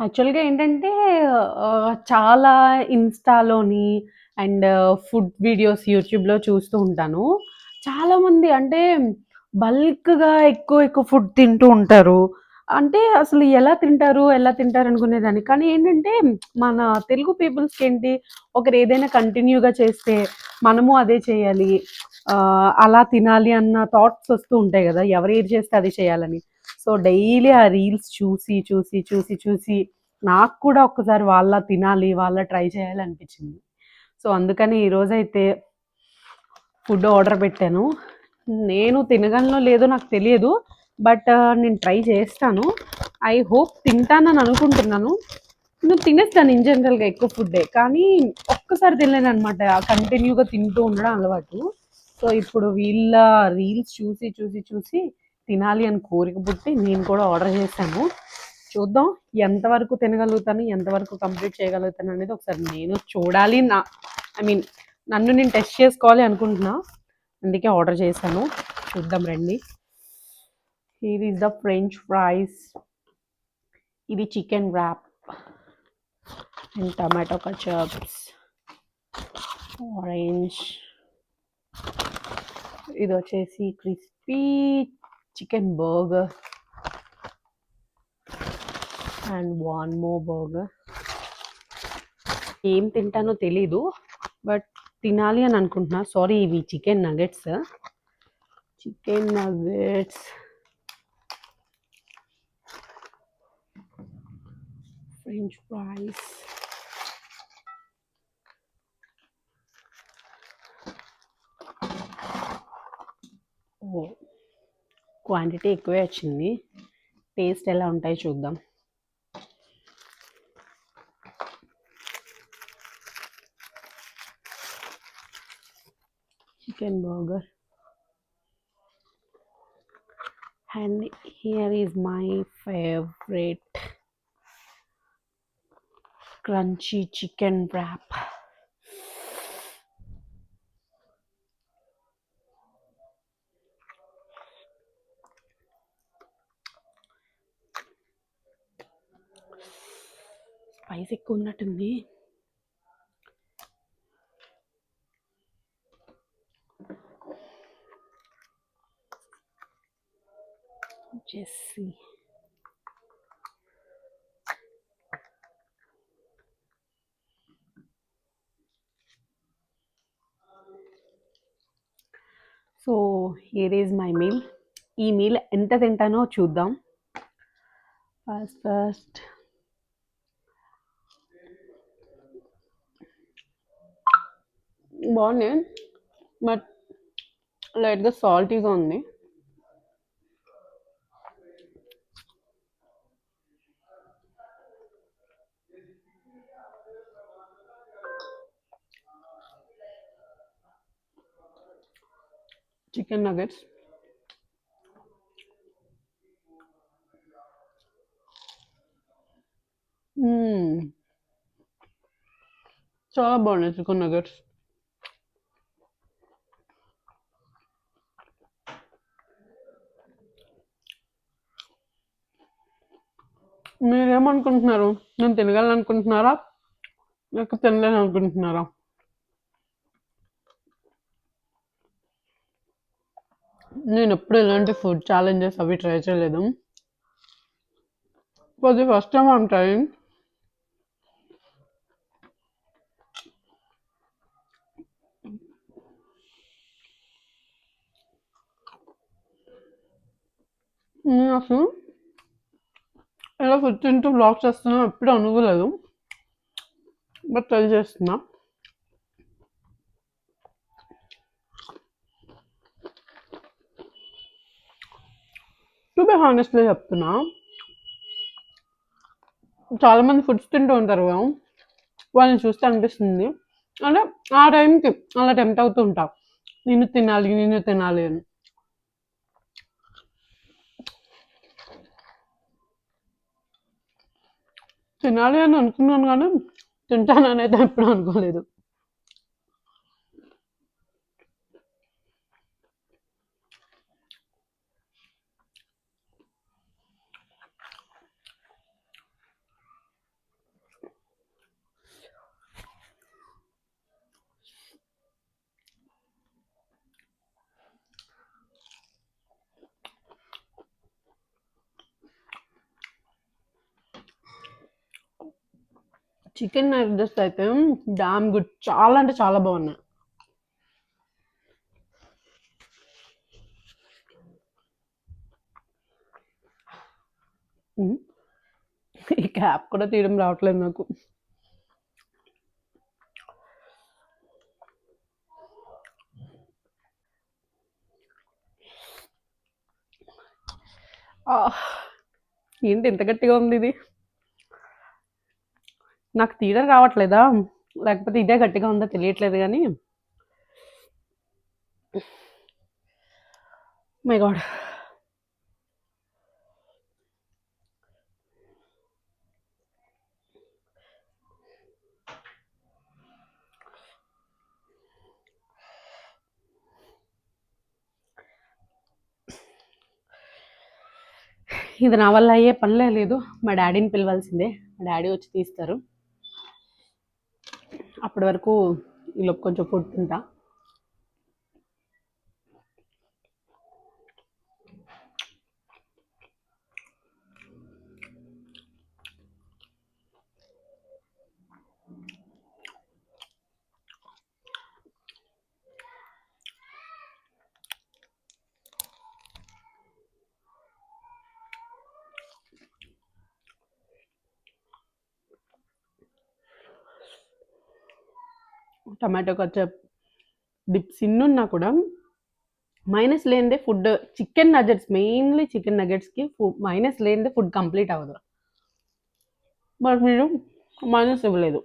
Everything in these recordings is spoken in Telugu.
యాక్చువల్‌గా ఏంటంటే ఆహ్, చాలా ఇన్‌స్టాలోని అండ్ ఫుడ్ వీడియోస్ యూట్యూబ్‌లో చూస్తూ ఉంటాను. చాలామంది అంటే బల్క్‌గా ఎక్కువ ఎక్కువ ఫుడ్ తింటూ ఉంటారు. అంటే అసలు ఎలా తింటారు? ఎలా తింటారు? అనుకునేదాన్ని. కానీ ఏంటంటే మన తెలుగు పీపుల్స్‌కేంటి ఒకరు ఏదైనా కంటిన్యూగా చేస్తే మనము అదే చేయాలి. ఆహ్, అలా తినాలి అన్న థాట్స్ వస్తూ ఉంటాయి గదా! ఎవరు ఏది చేస్తే అది చేయాలని. సో, డైలీ ఆ రీల్స్ చూసి, చూసి, చూసి, చూసి నాకు కూడా ఒక్కసారి వాళ్ళ తినాలి, వాళ్ళ ట్రై చేయాలి అనిపించింది. సో, అందుకని ఈరోజైతే ఫుడ్ ఆర్డర్ పెట్టాను. నేను తినగలనో లేదో నాకు తెలియదు. బట్ నేను ట్రై చేస్తాను. ఐ హోప్ తింటానని అనుకుంటున్నాను. నేను తినేస్తాను ఇన్ జనరల్‌గా ఎక్కువ ఫుడ్డే. కానీ ఒక్కసారి తినలేననమాట. కంటిన్యూగా తింటూ ఉండడం అలవాటు. సో, ఇప్పుడు వీళ్ళ రీల్స్ చూసి, చూసి, చూసి తినాలి అని కోరిక పుట్టి నేను కూడా ఆర్డర్ చేశాను. చూద్దాం ఎంతవరకు తినగలుగుతాను, ఎంతవరకు కంప్లీట్ చేయగలుగుతాను అనేది ఒకసారి నేను చూడాలి. నా ఐ మీన్ నన్ను నేను టెస్ట్ చేసుకోవాలి అనుకుంటున్నా. అందుకే ఆర్డర్ చేశాను. చూద్దాం రండి. ఇది ఈస్ ద ఫ్రెంచ్ ఫ్రైస్. ఇది chicken wrap. And tomato ketchups. Orange. ఇది వచ్చేసి crispy chicken burger. And one more burger. ఏం తింటానో తెలీదు. బట్ తినాలి అని అనుకుంటున్నా. సారీ ఇవి chicken nuggets. Chicken nuggets. French fries. ఓ క్వాంటిటీ ఎక్కువే వచ్చింది టేస్ట్ ఎలా ఉంటాయి చూద్దాం chicken burger and here is my favourite crunchy chicken wrap spice ఎక్కువ ఉన్నట్టుంది. Just so here is my meal. ఈ మీల్ ఎంత తింటానో చూద్దాం. ఫస్ట్ ఫస్ట్ బాగున్నాయి బట్ లైట్‌గా సాల్టీగా ఉంది. Chicken nuggets. Hmm. చాలా బాగున్నాయి చికెన్ నగెట్స్. మీరేమనుకుంటున్నారు? నేను తినగలను అనుకుంటున్నారా? లేక తినలేను అనుకుంటున్నారా? నేనెప్పుడు ఇలాంటి ఫుడ్ ఛాలెంజెస్ అవి ట్రై చేయలేదు. For the first time I'm trying. అసలు ఇలా ఫుడ్ తింటూ బ్లాక్ చేస్తున్నా ఎప్పుడు అనుకోలేదు. బట్ ట్రై చేస్తున్నా. టు బీ హానెస్ట్‌లీ చెప్తున్నా. చాలామంది ఫుడ్స్ తింటూ ఉంటారు కదా! వాళ్ళని చూస్తే అనిపిస్తుంది. అంటే ఆ టైంకి అలా టెంప్ట్ అవుతూ ఉంటా. నేను తినాలి, నేను తినాలి అని. తినాలి అని అనుకున్నాను కానీ తింటానని అయితే ఎప్పుడు అనుకోలేదు. చికెన్ నగ్గెట్స్ అయితే డామ్ గుడ్. చాలా అంటే చాలా బాగున్నాయి ఈ క్యాప్ కూడా తీయడం రావట్లేదు నాకు. ఏంటి ఇంత గట్టిగా ఉంది ఇది? నాకు తీయడం రావట్లేదా? లేకపోతే ఇదే గట్టిగా ఉందో తెలియట్లేదు కానీ. మై గాడ్ ఇది నా వల్ల అయ్యే పనిలే లేదు. మా డాడీని పిలవాల్సిందే. మా డాడీ వచ్చి తీస్తారు. అప్పటి వరకు ఈలోపు కొంచెం ఫుడ్ తింటా. టమాటో కచ్చప్ డిప్స్ ఇన్నున్నా కూడా మైనస్ లేనిదే food chicken nuggets mainly chicken నగెట్స్కి food minus లేనిదే ఫుడ్ కంప్లీట్ అవ్వదు. బట్ మీరు మైనస్ ఇవ్వలేదు.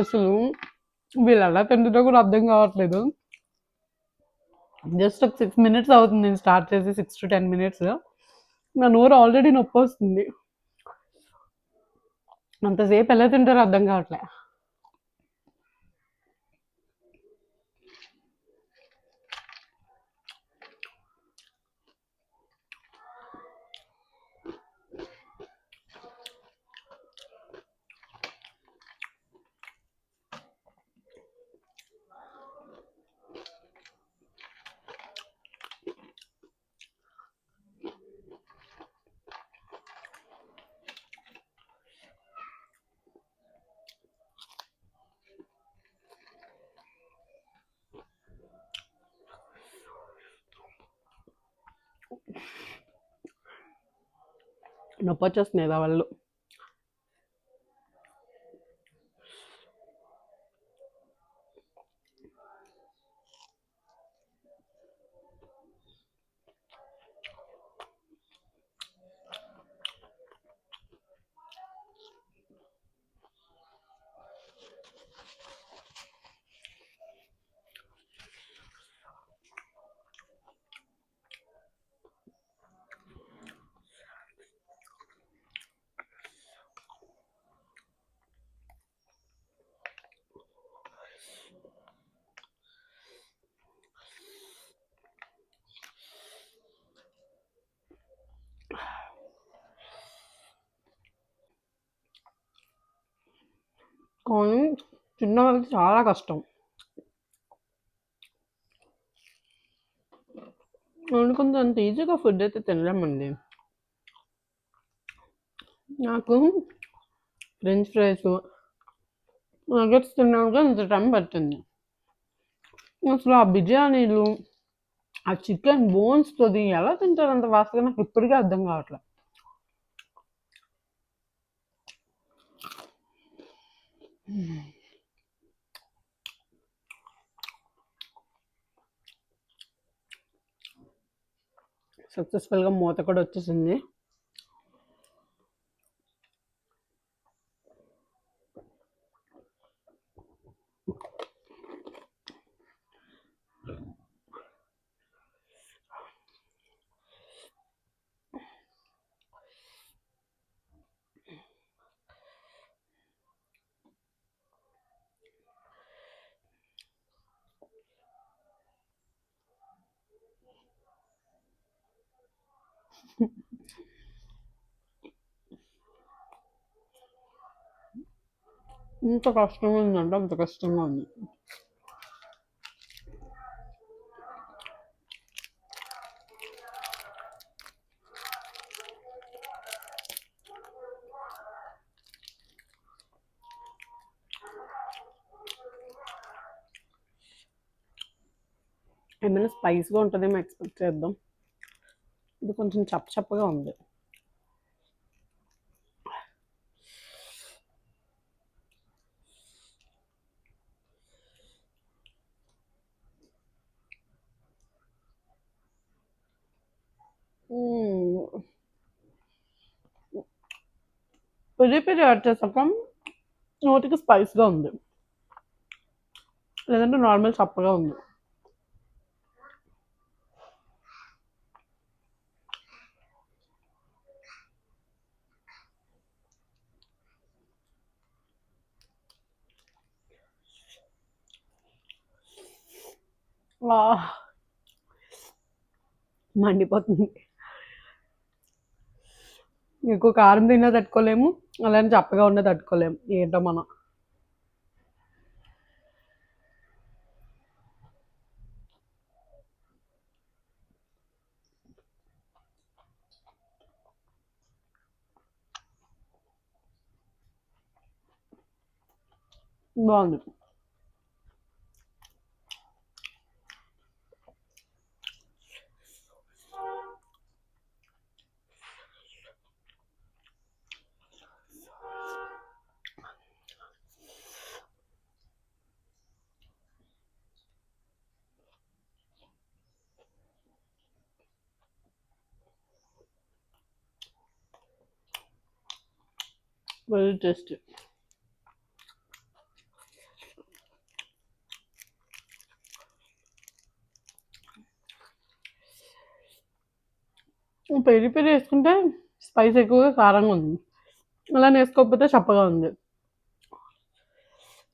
అసలు. వీళ్ళు ఎలా తింటుంటే కూడా అర్థం కావట్లేదు. జస్ట్ ఒక సిక్స్ మినిట్స్ అవుతుంది. నేను స్టార్ట్ చేసి సిక్స్ టు టెన్ మినిట్స్ నా నోరు ఆల్రెడీ నొప్పి వస్తుంది. అంతసేపు ఎలా తింటారో అర్థం కావట్లే. నొప్పి వచ్చేస్తున్నాయి ఆ వాళ్ళు కానీ చిన్న వాళ్ళకి చాలా కష్టం. వండుకుంటే అంత ఈజీగా ఫుడ్ అయితే తినలేమండి. నాకు ఫ్రెంచ్ ఫ్రైస్ నగెట్స్ తినడానికి ఇంత టైం పడుతుంది అసలు ఆ బిర్యానీలు ఆ చికెన్ బోన్స్తోది ఎలా తింటారు అంత వాస్తగా నాకు ఇప్పటికీ అర్థం కావట్లేదు సక్సెస్ఫుల్గా మూత కూడా వచ్చేసింది. ఇంత కష్టంగా ఉందంటే అంత కష్టంగా ఉంది ఏమైనా స్పైస్గా ఉంటుందేమో ఎక్స్పెక్ట్ చేద్దాం ఇది కొంచెం చప్ప చప్పగా ఉంది పెరి పెరి యాడ్ చేసాక నోటికి స్పైస్గా ఉంది లేదంటే నార్మల్ చప్పగా ఉంది మండిపోతుంది ఎక్కువ కారం తిన్నా తట్టుకోలేము అలానే చప్పగా ఉన్న తట్టుకోలేము. ఏంటో మనం. బాగుంది. వెరీ టేస్టీ పెరి పెరి వేసుకుంటే స్పైస్ ఎక్కువగా కారంగా ఉంది. అలా వేసుకోకపోతే చప్పగా ఉంది.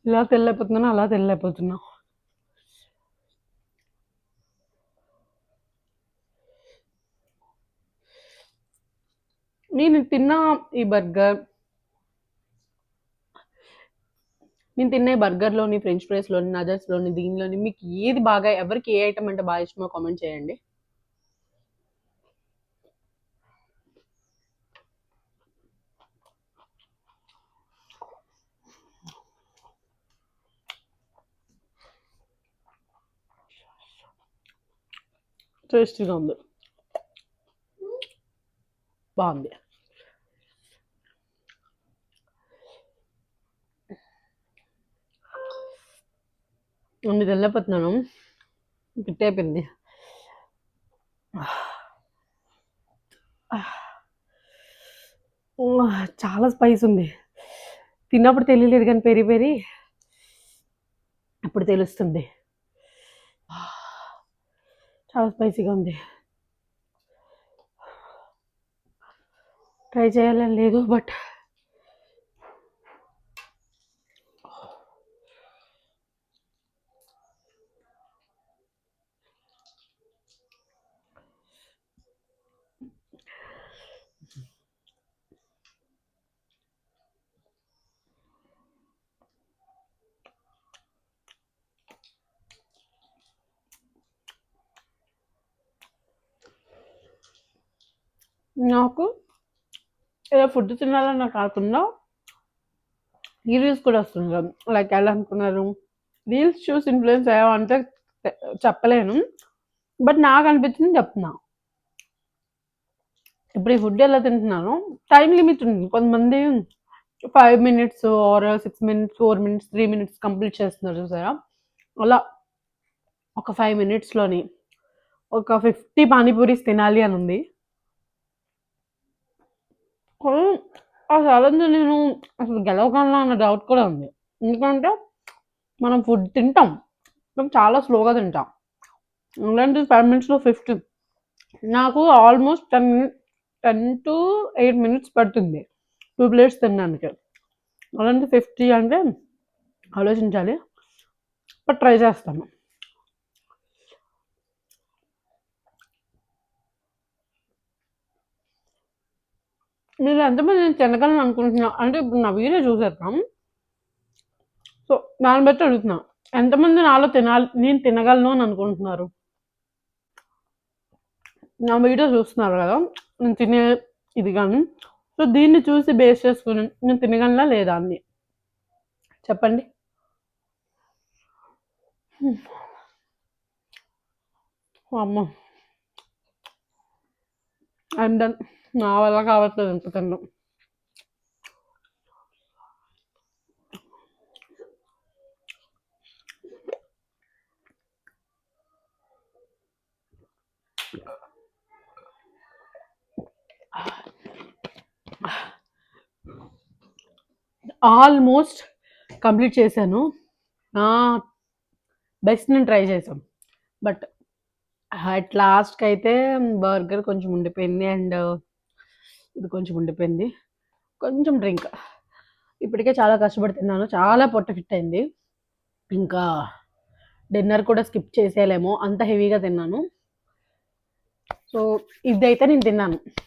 ఇలా తెల్లైపోతున్నాను అలా తెల్లైపోతున్నా. నేను తిన్న ఈ బర్గర్ నేను తిన్న బర్గర్లోని ఫ్రెంచ్ ఫ్రైస్లోని నజర్స్లోని దీనిలోని మీకు ఏది బాగా ఎవరికి ఏ ఐటమ్ అంటే బాగా ఇష్టమో కామెంట్ చేయండి. టేస్టీగా ఉంది. బాగుంది. నేను వెళ్ళిపోతున్నాను పిట్ అయిపోయింది. చాలా స్పైస్ ఉంది. తిన్నప్పుడు తెలియలేదు కానీ పెరి పెరి అప్పుడు తెలుస్తుంది. చాలా స్పైసీగా ఉంది. ట్రై చేయాలని లేదు బట్ నాకు ఏదో ఫుడ్ తినాలన్నా కాకుండా రీల్స్ కూడా వస్తున్నారు లైక్ ఎలా అనుకున్నారు? రీల్స్ చూసి ఇన్ఫ్లుయెన్స్ అయ్యామంటే చెప్పలేను. బట్ నాకు అనిపించింది చెప్తున్నా. ఇప్పుడు ఈ ఫుడ్ ఎలా తింటున్నాను టైం లిమిట్ ఉంది. కొంతమంది five minutes or six minutes four minutes three minutes complete చేస్తున్నారు చూసారా? అలా ఒక ఫైవ్ మినిట్స్లోని ఒక ఫిఫ్టీ పానీపూరీస్ తినాలి అని ఉంది. కానీ ఆ ఛాలెంజ్ నేను అసలు గెలవగలనా అన్న డౌట్ కూడా ఉంది. ఎందుకంటే మనం ఫుడ్ తింటాం. మనం చాలా స్లోగా తింటాం. అలాంటి ఫైవ్ మినిట్స్లో ఫిఫ్టీ నాకు almost ten ten to eight minutes పడుతుంది. టూ ప్లేట్స్ తినడానికి. అలాంటి ఫిఫ్టీ అంటే ఆలోచించాలి. బట్ ట్రై చేస్తాను. మీరు ఎంతమంది నేను తినగలను అనుకుంటున్నా? అంటే ఇప్పుడు నా వీడియో చూసేద్దాం. సో దాన్ని బట్టి అడుగుతున్నా. ఎంతమంది నాలో తినాలి నేను తినగలను అని అనుకుంటున్నారు? నా వీడియో చూస్తున్నారు కదా నేను తినే ఇది కానీ. సో దీన్ని చూసి బేస్ చేసుకుని నేను తినగలనా లేదా అని. చెప్పండి. అమ్మ. అండ్ డన్ నా వల్ల కావట్లేదు ఇంత తినడం. ఆల్మోస్ట్ కంప్లీట్ చేశాను. నా బెస్ట్ నేను ట్రై చేశాను బట్ అట్ లాస్ట్కి అయితే బర్గర్ కొంచెం ఉండిపోయింది అండ్ ఇది కొంచెం ఉండిపోయింది. కొంచెం డ్రింక్. ఇప్పటికే చాలా కష్టపడి తిన్నాను చాలా పొట్ట ఫిట్ అయింది. ఇంకా డిన్నర్ కూడా స్కిప్ చేసేయలేము. అంత హెవీగా తిన్నాను. సో ఇదైతే నేను తిన్నాను.